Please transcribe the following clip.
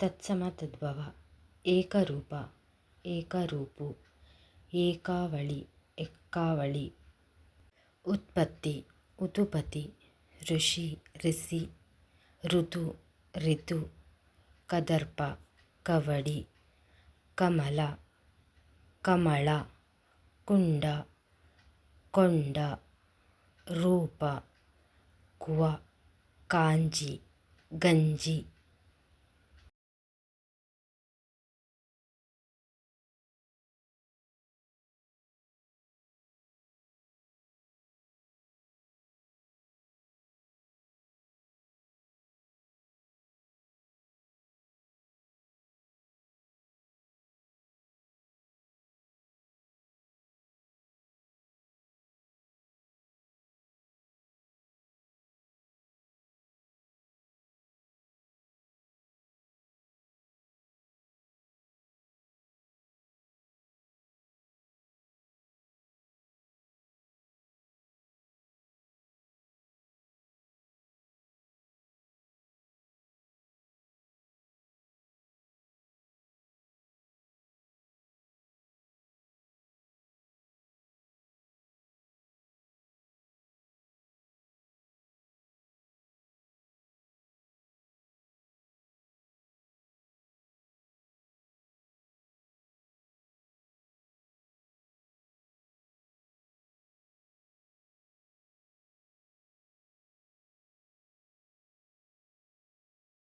ತತ್ಸಮ ತದ್ಭವ ಏಕರೂಪ, ಏಕರೂಪು, ಏಕಾವಳಿ, ಎಕ್ಕಾವಳಿ. ಉತ್ಪತ್ತಿ, ಉತುಪತಿ, ಋಷಿ ಋಷಿ ಋತು, ರಿತು, ಕದರ್ಪ, ಕವಡಿ, ಕಮಲ, ಕಮಳ, ಕುಂಡ, ಕೊಂಡ, ರೂಪ, ಕುವ, ಕಾಂಜಿ, ಗಂಜಿ.